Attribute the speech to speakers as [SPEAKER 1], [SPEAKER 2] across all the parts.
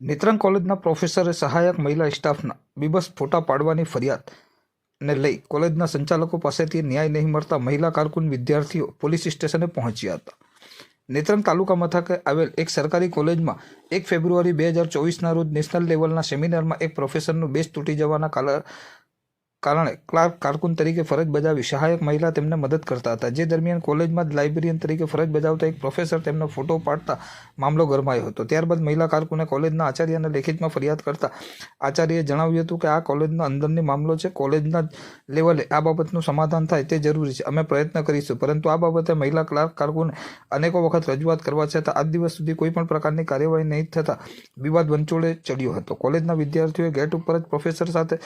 [SPEAKER 1] નેત્રંગ કોલેજના પ્રોફેસરે સહાયક મહિલા સ્ટાફના બીબસ ફોટા પાડવાની ફરિયાદ ને લઈ કોલેજના સંચાલકો પાસેથી ન્યાય નહીં મળતા મહિલા કારકુન વિદ્યાર્થીઓ પોલીસ સ્ટેશને પહોંચ્યા હતા. નેત્રંગ તાલુકા મથકે આવેલ એક સરકારી કોલેજમાં એક ફેબ્રુઆરી બે હજાર ચોવીસના રોજ નેશનલ લેવલના સેમિનારમાં એક પ્રોફેસરનું બેઝ તૂટી જવાના કારણે ક્લાર્ક કારકુન તરીકે ફરજ બજાવી સહાયક મહિલા તેમને મદદ કરતા હતા. જે દરમિયાન કોલેજમાં જ લાઇબ્રેરિયન તરીકે ફરજ બજાવતા એક પ્રોફેસર તેમનો ફોટો પાડતા મામલો ગરમાયો હતો. ત્યારબાદ મહિલા કારકુને કોલેજના આચાર્યને લેખિતમાં ફરિયાદ કરતા આચાર્યએ જણાવ્યું હતું કે આ કોલેજના અંદરની મામલો છે, કોલેજના લેવલે આ બાબતનું સમાધાન થાય તે જરૂરી છે. અમે પ્રયત્ન કરીશું, પરંતુ આ બાબતે મહિલા ક્લાર્ક કારકુને અનેકો વખત રજૂઆત કરવા છતાં આજ દિવસ સુધી કોઈપણ પ્રકારની કાર્યવાહી નહીં થતાં વિવાદ વંચોળે ચડ્યો હતો. કોલેજના વિદ્યાર્થીઓએ ગેટ ઉપર જ પ્રોફેસર સાથે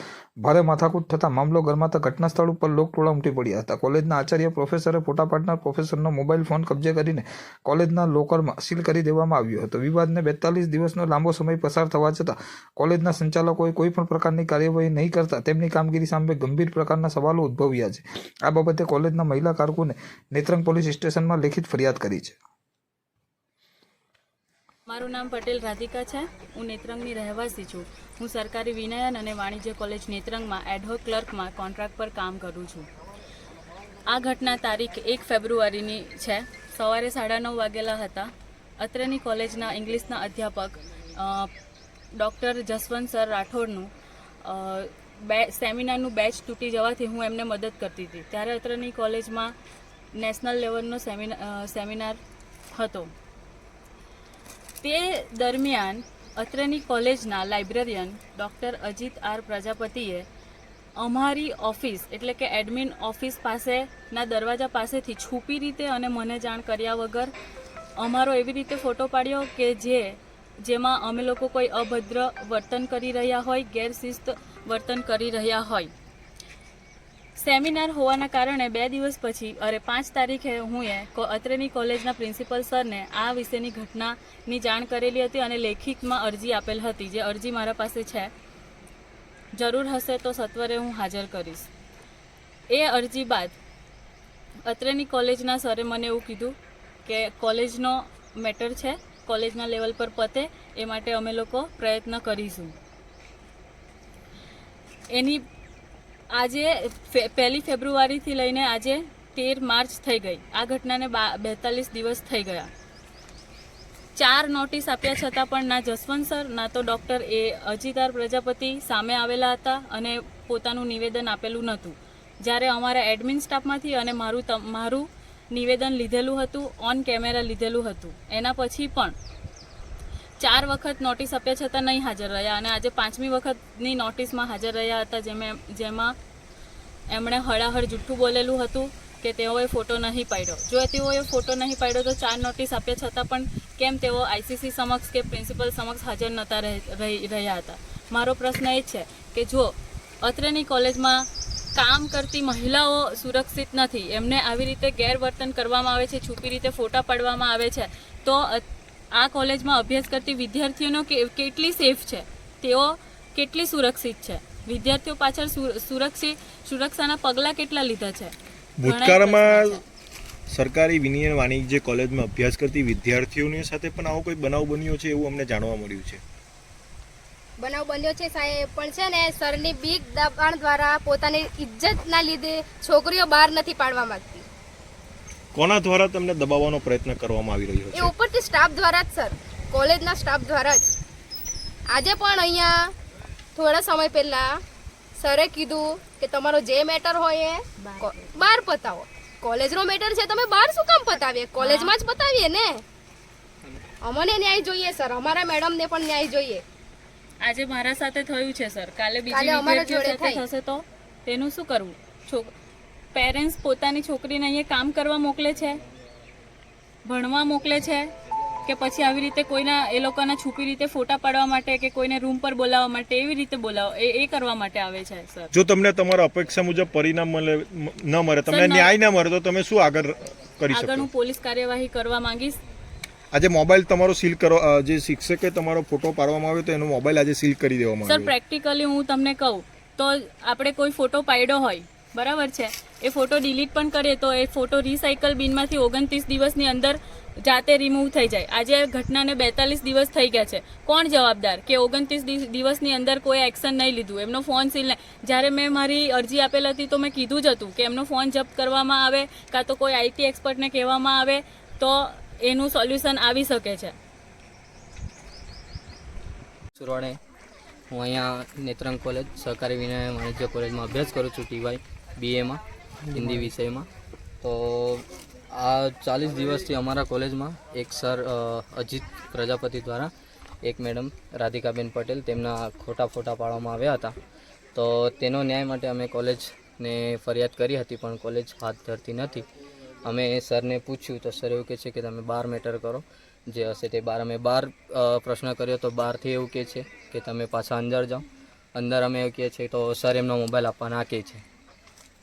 [SPEAKER 1] ભારે માથાકૂટ થતાં મામલો ગરમાતા ઘટના સ્થળ ઉપર લોકટોળા ઉમટી પડ્યા હતા. કોલેજના આચાર્ય પ્રોફેસરે ફોટા પાડનાર પ્રોફેસરનો મોબાઈલ ફોન કબજે કરીને કોલેજના લોકરમાં સીલ કરી દેવામાં આવ્યો હતો. વિવાદને બેતાલીસ દિવસનો લાંબો સમય પસાર થવા છતાં કોલેજના સંચાલકોએ કોઈ પણ પ્રકારની કાર્યવાહી નહીં કરતા તેમની કામગીરી સામે ગંભીર પ્રકારના સવાલો ઉદ્ભવ્યા છે. આ બાબતે કોલેજના મહિલા કારકુને નેત્રંગ પોલીસ સ્ટેશનમાં લેખિત ફરિયાદ કરી છે.
[SPEAKER 2] મારું નામ પટેલ રાધિકા છે. હું નેત્રંગની રહેવાસી છું. હું સરકારી વિનયન અને વાણિજ્ય કોલેજ નેત્રંગમાં એડહોક ક્લર્કમાં કોન્ટ્રાક્ટ પર કામ કરું છું. આ ઘટના તારીખ એક ફેબ્રુઆરીની છે. સવારે સાડા નવ વાગેલા હતા. અત્રેની કોલેજના ઇંગ્લિશના અધ્યાપક ડૉક્ટર જસવંત સર રાઠોડનું બે, સેમિનારનું બેચ તૂટી જવાથી હું એમને મદદ કરતી હતી. ત્યારે અત્રેની કોલેજમાં નેશનલ લેવલનો સેમિનાર સેમિનાર હતો. તે દરમિયાન અત્રેની કોલેજના લાઇબ્રેરિયન ડૉક્ટર અજીત આર પ્રજાપતિએ અમારી ઓફિસ, એટલે કે એડમિન ઓફિસ પાસેના દરવાજા પાસેથી છુપી રીતે અને મને જાણ કર્યા વગર અમારો એવી રીતે ફોટો પાડ્યો કે જે, જેમાં અમે લોકો કોઈ અભદ્ર વર્તન કરી રહ્યા હોય, ગેરશિસ્ત વર્તન કરી રહ્યા હોય. સેમિનાર હોવાના કારણે બે દિવસ પછી, અરે પાંચ તારીખે હું એ અત્રેની કોલેજના પ્રિન્સિપલ સરને આ વિશેની ઘટનાની જાણ કરેલી હતી અને લેખિતમાં અરજી આપેલ હતી, જે અરજી મારા પાસે છે. જરૂર હશે તો સત્વરે હું હાજર કરીશ. એ અરજી બાદ અત્રેની કોલેજના સરે મને એવું કીધું કે કોલેજનો મેટર છે, કોલેજના લેવલ પર પતે, એ માટે અમે લોકો પ્રયત્ન કરીશું. એની આજે પહેલી ફેબ્રુઆરીથી લઈને આજે તેર માર્ચ થઈ ગઈ. આ ઘટનાને બેતાલીસ દિવસ થઈ ગયા. ચાર નોટિસ આપ્યા છતાં પણ ના જસવંત સર, ના તો ડૉક્ટર એ અજીતાર પ્રજાપતિ સામે આવેલા હતા અને પોતાનું નિવેદન આપેલું નહોતું. જ્યારે અમારા એડમિન સ્ટાફમાંથી અને મારું મારું નિવેદન લીધેલું હતું, ઓન કેમેરા લીધેલું હતું. એના પછી પણ ચાર વખત નોટિસ આપ્યા છતાં નહીં હાજર રહ્યા અને આજે પાંચમી વખતની નોટિસમાં હાજર રહ્યા હતા જેમાં જેમાં એમણે હળાહળ જુઠ્ઠું બોલેલું હતું કે તેઓએ ફોટો નહીં પાડ્યો. જો તેઓએ ફોટો નહીં પાડ્યો તો ચાર નોટિસ આપ્યા છતાં પણ કેમ તેઓ આઈસીસી સમક્ષ કે પ્રિન્સિપલ સમક્ષ હાજર નહોતા રહે- રહી- રહ્યા હતા? મારો પ્રશ્ન એ છે કે જો અત્રેની કોલેજમાં કામ કરતી મહિલાઓ સુરક્ષિત નથી, એમને આવી રીતે ગેરવર્તન કરવામાં આવે છે, છુપી રીતે ફોટા પાડવામાં આવે છે, તો આ કોલેજમાં અભ્યાસ કરતી વિદ્યાર્થીઓનો કેટલી સેફ છે? તેઓ કેટલી સુરક્ષિત છે? વિદ્યાર્થીઓ પાછળ સુરક્ષિત સુરક્ષાના પગલાં કેટલા લીધા છે?
[SPEAKER 3] ભૂતકાળમાં સરકારી વિનિયન વાણિજ્ય કોલેજમાં અભ્યાસ કરતી વિદ્યાર્થીઓની સાથે પણ આવો કોઈ બનાવ બન્યો છે એવું અમને જાણવા મળ્યું છે?
[SPEAKER 4] બનાવ બન્યો છે સાહેબ પણ છે ને સરની બીક દબાણ દ્વારા પોતાની ઇજ્જતના લીધે છોકરીઓ બહાર નથી પાડવા માંગતી.
[SPEAKER 3] કોના દ્વારા તમને દબાવવાનો પ્રયત્ન કરવામાં આવી રહ્યો
[SPEAKER 4] એ ઉપરથી સ્ટાફ દ્વારા જ સર. કોલેજના સ્ટાફ દ્વારા જ. આજે પણ અહીંયા થોડા સમય પહેલા સરે કીધું કે તમારો જે મેટર હોય એ બહાર પતાવો. કોલેજનો મેટર છે તમે બહાર શું કામ પતાવીએ? કોલેજમાં જ પતાવીએ ને? અમને ન્યાય જોઈએ સર. અમારા મેડમને પણ ન્યાય જોઈએ.
[SPEAKER 2] આજે મારા સાથે થયું છે સર. કાલે બીજી
[SPEAKER 4] અમારા જોડે
[SPEAKER 2] થશે તો તેનું શું કરવું? છોક પેરેન્ટ્સ પોતાની છોકરીને અહીંયા કામ કરવા મોકલે છે? ભણવા મોકલે છે? કે પછી આવી રીતે કોઈના એ લોકોના છુપી રીતે ફોટા પાડવા માટે કે કોઈને રૂમ પર બોલાવવા માટે એવી રીતે બોલાવો? એ એ કરવા માટે આવે છે સર?
[SPEAKER 3] જો તમને તમારા અપેક્ષા મુજબ પરિણામ મળે ન મળે તમને ન્યાય ન મળે તો તમે શું આગળ કરી
[SPEAKER 2] આગળ
[SPEAKER 3] શકો
[SPEAKER 2] હું પોલીસ કાર્યવાહી કરવા માંગીશ.
[SPEAKER 3] આજે મોબાઈલ તમારો સીલ કરો જે શિક્ષકે તમારો ફોટો પાડવામાં આવ્યો તો એનો મોબાઈલ આજે સીલ કરી દેવામાં
[SPEAKER 2] સર પ્રેક્ટિકલી હું તમને કહું તો આપણે કોઈ ફોટો પાડ્યો હોય બરાબર છે. એ ફોટો ડિલીટ પણ કરે તો એ ફોટો રિસાયકલ બિનમાંથી ઓગણત્રીસ દિવસની અંદર જાતે રિમૂવ થઈ જાય. આજે ઘટનાને બેતાલીસ દિવસ થઈ ગયા છે. કોણ જવાબદાર? કે ઓગણત્રીસ દિવસની અંદર કોઈ એક્શન નહીં લીધું. એમનો ફોન સીલ નહીં જ્યારે મેં મારી અરજી આપેલ હતી તો મેં કીધું જ હતું કે એમનો ફોન જપ્ત કરવામાં આવે કાં તો કોઈ આઈટી એક્સપર્ટને કહેવામાં આવે તો એનું સોલ્યુશન આવી શકે છે.
[SPEAKER 5] હું અહીંયા નેત્રંગ કોલેજ સહકારી વિનય વાણિજ્ય કોલેજમાં અભ્યાસ કરું છું ટીવાય બીએમાં હિન્દી વિષયમાં. તો આ ચાલીસ દિવસથી અમારા કોલેજમાં એક સર અજીત પ્રજાપતિ દ્વારા એક મેડમ રાધિકાબેન પટેલ તેમના ખોટા ફોટા પાડવામાં આવ્યા હતા. તો તેનો ન્યાય માટે અમે કોલેજને ફરિયાદ કરી હતી પણ કોલેજ હાથ ધરતી નથી. અમે સરને પૂછ્યું તો સર એવું કહે છે કે તમે બાર મેટર કરો. જે હશે તે બાર. અમે બાર પ્રશ્ન કર્યો તો બારથી એવું કહે છે કે તમે પાછા અંદર જાઓ. અંદર અમે એવું કહે છે તો સર એમનો મોબાઈલ આપવાના કહે છે.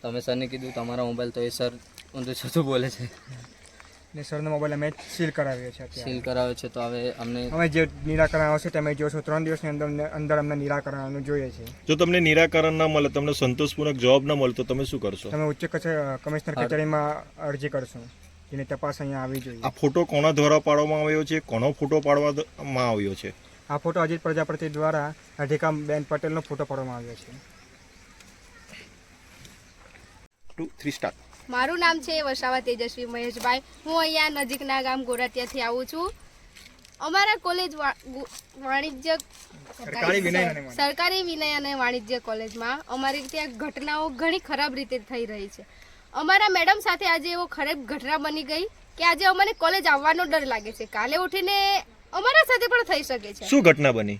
[SPEAKER 5] તો અમે સરને કીધું તમારો મોબાઈલ તો એ સર ઊંધું છતું બોલે છે.
[SPEAKER 6] ને સરનો મોબાઈલ અમે સીલ કરાવ્યો છે
[SPEAKER 5] સીલ કરાવ્યો છે તો હવે અમને
[SPEAKER 6] અમે જે નિરાકરણ આવશે તમે જોશો. ત્રણ દિવસની અંદર અંદર અમને નિરાકરણનું જોઈએ છે.
[SPEAKER 3] જો તમને નિરાકરણ ના મળે તમને સંતોષપૂર્વક જવાબ ના મળે તો તમે શું કરશો?
[SPEAKER 6] તમે ઉચ્ચ કમિશનર કચેરીમાં અરજી કરશો. જેની તપાસ અહીંયા આવી જોઈએ.
[SPEAKER 3] આ ફોટો કોના દ્વારા પાડવામાં આવ્યો છે? કોનો ફોટો પાડવામાં આવ્યો છે?
[SPEAKER 6] આ ફોટો અજીત પ્રજાપતિ દ્વારા રાધિકા બેન પટેલનો ફોટો પાડવામાં આવ્યો છે.
[SPEAKER 3] Two three star.
[SPEAKER 4] મારું નામ છે વસાવા તેજસ્વી મહેશભાઈ. હું અહીંયા નજીકના ગામ ગોરાટિયાથી આવું છું. અમારા કોલેજ વાણિજ્ય
[SPEAKER 6] સરકારી વાણિજ્ય.
[SPEAKER 4] સરકારી વિનય અને વાણિજ્ય કોલેજમાં અમારી ત્યાં ઘટનાઓ ઘણી ખરાબ રીતે થઈ રહી છે. અમારા મેડમ સાથે આજે એવો ખરાબ ઘટના બની ગઈ કે આજે અમને કોલેજ આવવાનો ડર લાગે છે. કાલે ઉઠીને અમારા સાથે પણ થઈ શકે છે.
[SPEAKER 3] શું ઘટના બની?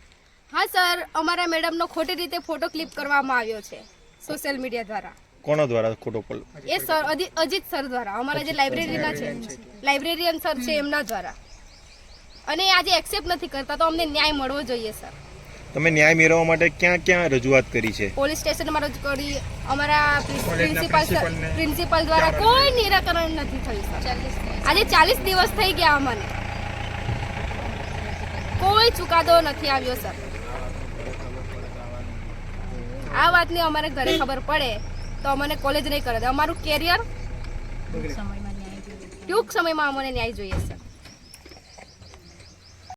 [SPEAKER 4] હા સર. અમારા મેડમનો ખોટી રીતે ફોટો ક્લિપ કરવામાં આવ્યો છે સોશિયલ મીડિયા દ્વારા.
[SPEAKER 3] કોના દ્વારા ખોટો પલ
[SPEAKER 4] એ સર અજીત સર દ્વારા. અમારા જે લાઇબ્રેરીના છે. લાઇબ્રેરિયન સર છે એમના દ્વારા. અને આજે એક્સેપ્ટ નથી કરતા તો અમને ન્યાય મળવો જોઈએ સર.
[SPEAKER 3] તમે ન્યાય મેળવવા માટે ક્યાં ક્યાં રજૂઆત કરી છે?
[SPEAKER 4] પોલીસ સ્ટેશનમાં રજૂ કરી અમારા પ્રિન્સિપાલ સર પ્રિન્સિપાલ દ્વારા કોઈ નિરાકરણ નથી થયું સર. આજે ચાલીસ દિવસ થઈ ગયા અમને. કોઈ ચુકાદો નથી આવ્યો સર. આ વાતની અમારે ઘરે ખબર પડે. તો અમને કોલેજ નહીં કરે. અમારું કેરિયર
[SPEAKER 2] સમયમાં ન્યાય જોઈએ.
[SPEAKER 4] ટૂંક સમયમાં અમને ન્યાય જોઈએ સર